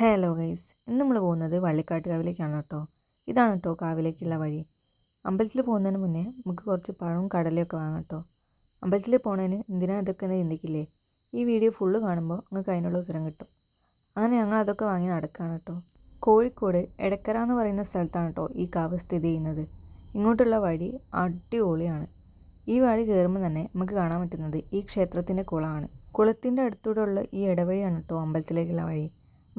Hello guys ഇന്ന് നമ്മൾ പോകുന്നത് വള്ളിക്കാട്ട് കാവിലേക്കാണ് കേട്ടോ. ഇതാണ് കേട്ടോ കാവിലേക്കുള്ള വഴി. അമ്പലത്തിൽ പോകുന്നതിന് മുന്നേ നമുക്ക് കുറച്ച് പഴവും കടലയൊക്കെ വാങ്ങാം കേട്ടോ. അമ്പലത്തിൽ പോണതിന് എന്തിനാ ഇതൊക്കെ എന്ന് ചിന്തിക്കില്ലേ? ഈ വീഡിയോ ഫുള്ള് കാണുമ്പോൾ നിങ്ങൾക്ക് അതിനുള്ള ഉത്തരം കിട്ടും. അങ്ങനെ ഞങ്ങൾ അതൊക്കെ വാങ്ങി നടക്കുകയാണ് കേട്ടോ. കോഴിക്കോട് എടക്കര എന്ന് പറയുന്ന സ്ഥലത്താണ് കേട്ടോ ഈ കാവ് സ്ഥിതി ചെയ്യുന്നത്. ഇങ്ങോട്ടുള്ള വഴി അടിപൊളിയാണ്. ഈ വഴി കയറുമ്പോൾ തന്നെ നമുക്ക് കാണാൻ പറ്റുന്നത് ഈ ക്ഷേത്രത്തിന്റെ കുളമാണ്. കുളത്തിന്റെ അടുത്തൂടെയുള്ള ഈ ഇടവഴിയാണ് കേട്ടോ അമ്പലത്തിലേക്കുള്ള വഴി.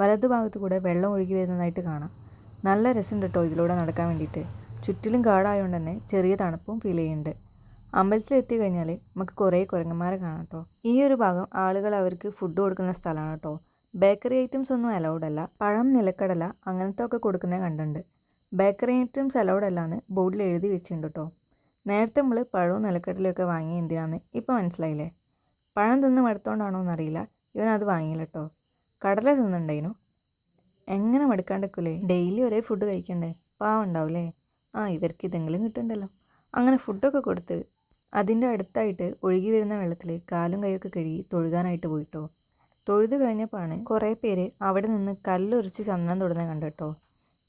വലതുഭാഗത്ത് കൂടെ വെള്ളം ഒഴുകി വരുന്നതായിട്ട് കാണാം. നല്ല രസമുണ്ട് കേട്ടോ ഇതിലൂടെ നടക്കാൻ വേണ്ടിയിട്ട്. ചുറ്റിലും കാടായതുകൊണ്ട് തന്നെ ചെറിയ തണുപ്പും ഫീൽ ചെയ്യുന്നുണ്ട്. അമ്പലത്തിൽ എത്തി കഴിഞ്ഞാൽ നമുക്ക് കുറേ കുരങ്ങന്മാരെ കാണാം കേട്ടോ ഈ ഒരു ഭാഗം ആളുകൾ അവർക്ക് ഫുഡ് കൊടുക്കുന്ന സ്ഥലമാണ് കേട്ടോ ബേക്കറി ഐറ്റംസ് ഒന്നും അലൗഡ് അല്ല. പഴം നിലക്കടല അങ്ങനത്തെ ഒക്കെ കൊടുക്കുന്നത് കണ്ടിട്ടുണ്ട്. ബേക്കറി ഐറ്റംസ് അലൗഡ് അല്ല എന്ന് ബോർഡിൽ എഴുതി വെച്ചിട്ടുണ്ട് കേട്ടോ നേരത്തെ നമ്മൾ പഴവും നിലക്കടലയൊക്കെ വാങ്ങി എന്തിനാന്ന് ഇപ്പോൾ മനസ്സിലായില്ലേ? പഴം തിന്ന് മടുത്തോണ്ടാണോ എന്നറിയില്ല ഇവൻ അത് വാങ്ങിയില്ല കേട്ടോ കടല തിന്നുണ്ടായിരുന്നു എങ്ങനെ മടുക്കാണ്ടിരിക്കൂലേ? ഡെയിലി ഒരേ ഫുഡ് കഴിക്കണ്ടേ? പാവം ഉണ്ടാവില്ലേ ആ ഇവർക്ക് ഇതെങ്കിലും കിട്ടുന്നുണ്ടല്ലോ. അങ്ങനെ ഫുഡൊക്കെ കൊടുത്ത് അതിന്റെ അടുത്തായിട്ട് ഒഴുകി വരുന്ന വെള്ളത്തിൽ കാലും കൈയൊക്കെ കഴുകി തൊഴുകാനായിട്ട് പോയിട്ടോ. തൊഴുത് കഴിഞ്ഞപ്പോഴാണ് കുറേ പേര് അവിടെ നിന്ന് കല്ലൊരിച്ച് ചന്ദനം തൊടുന്നത് കണ്ടു കേട്ടോ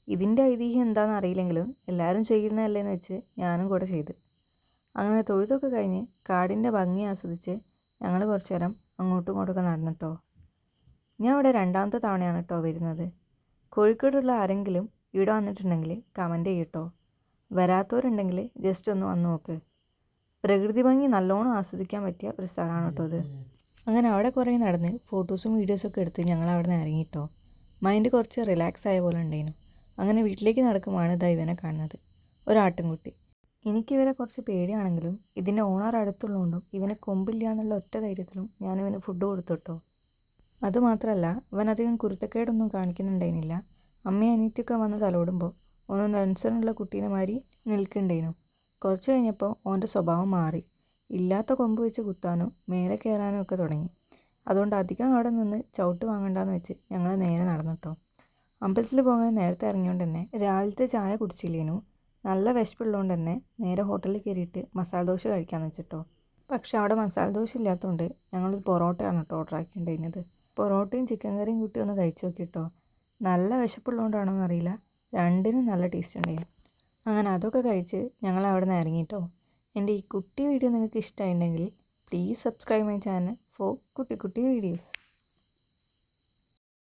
ഇതിന്റെ ഐതിഹ്യം എന്താണെന്ന് അറിയില്ലെങ്കിലും എല്ലാവരും ചെയ്യുന്നതല്ലേന്ന് വെച്ച് ഞാനും കൂടെ ചെയ്ത്. അങ്ങനെ തൊഴുതൊക്കെ കഴിഞ്ഞ് കാടിന്റെ ഭംഗി ആസ്വദിച്ച് ഞങ്ങൾ കുറച്ചു നേരം അങ്ങോട്ടും ഇങ്ങോട്ടൊക്കെ നടന്നിട്ടോ. ഞാൻ ഇവിടെ രണ്ടാമത്തെ തവണയാണ് കേട്ടോ വരുന്നത്. കോഴിക്കോടുള്ള ആരെങ്കിലും ഇവിടെ വന്നിട്ടുണ്ടെങ്കിൽ കമന്റ് ചെയ്യട്ടോ. വരാത്തവരുണ്ടെങ്കിൽ ജസ്റ്റ് ഒന്ന് വന്ന് നോക്ക്. പ്രകൃതി ഭംഗി നല്ലോണം ആസ്വദിക്കാൻ പറ്റിയ ഒരു സ്ഥലമാണ് കേട്ടോ അത് അങ്ങനെ അവിടെ കുറേ നടന്ന് ഫോട്ടോസും വീഡിയോസൊക്കെ എടുത്ത് ഞങ്ങൾ അവിടെ നിന്ന് ഇറങ്ങിയിട്ടോ മൈൻഡ് കുറച്ച് റിലാക്സ് ആയ പോലെ ഉണ്ടായിരുന്നു അങ്ങനെ വീട്ടിലേക്ക് നടക്കുമ്പോഴാണ് ഇതാ ഇവനെ കാണുന്നത്. ഒരാട്ടിൻകുട്ടി എനിക്കിവരെ കുറച്ച് പേടിയാണെങ്കിലും ഇതിന്റെ ഓണർ അടുത്തുള്ളതുകൊണ്ടും ഇവനെ കൊമ്പില്ല എന്നുള്ള ഒറ്റ ധൈര്യത്തിലും ഞാൻ ഇവന് ഫുഡ് കൊടുത്തിട്ടോ അതുമാത്രമല്ല അവൻ അധികം കുരുത്തക്കേടൊന്നും കാണിക്കുന്നുണ്ടായിരുന്നില്ല. അമ്മയും അനിയത്തിയൊക്കെ വന്ന് തലോടുമ്പോൾ ഒന്ന് നെൻസനുള്ള കുട്ടീനെ മാതിരി നിൽക്കണ്ടേനു കുറച്ച് കഴിഞ്ഞപ്പോൾ ഓന്റെ സ്വഭാവം മാറി. ഇല്ലാത്ത കൊമ്പ് വെച്ച് കുത്താനും മേലെ കയറാനും ഒക്കെ തുടങ്ങി. അതുകൊണ്ട് അധികം അവിടെ നിന്ന് ചവിട്ട് വാങ്ങണ്ടെന്ന് വെച്ച് ഞങ്ങൾ നേരെ നടന്നിട്ടോ. അമ്പലത്തിൽ പോകാൻ നേരത്തെ ഇറങ്ങിയോണ്ട് തന്നെ രാവിലത്തെ ചായ കുടിച്ചില്ലേനു. നല്ല വിശപ്പുള്ളതുകൊണ്ട് തന്നെ നേരെ ഹോട്ടലിൽ കയറിയിട്ട് മസാല ദോശ കഴിക്കാമെന്ന് വെച്ചിട്ടോ. പക്ഷെ അവിടെ മസാല ദോശ ഇല്ലാത്തതുകൊണ്ട് ഞങ്ങളൊരു പൊറോട്ടയാണ് കേട്ടോ ഓർഡർ ആക്കിയിട്ടുണ്ടായിരുന്നത് പൊറോട്ടയും ചിക്കൻ കറിയും കൂട്ടി ഒന്ന് കഴിച്ചു നോക്കിട്ടോ. നല്ല വിശപ്പുള്ളതുകൊണ്ടാണോ എന്നറിയില്ല രണ്ടിനും നല്ല ടേസ്റ്റ് ഉണ്ടായിരുന്നു അങ്ങനെ അതൊക്കെ കഴിച്ച് ഞങ്ങൾ അവിടെ നിന്ന് ഇറങ്ങിട്ടോ. എന്റെ ഈ കുട്ടി വീഡിയോ നിങ്ങൾക്ക് ഇഷ്ടമായിട്ടുണ്ടെങ്കിൽ please subscribe my channel for കുട്ടി കുട്ടി വീഡിയോസ്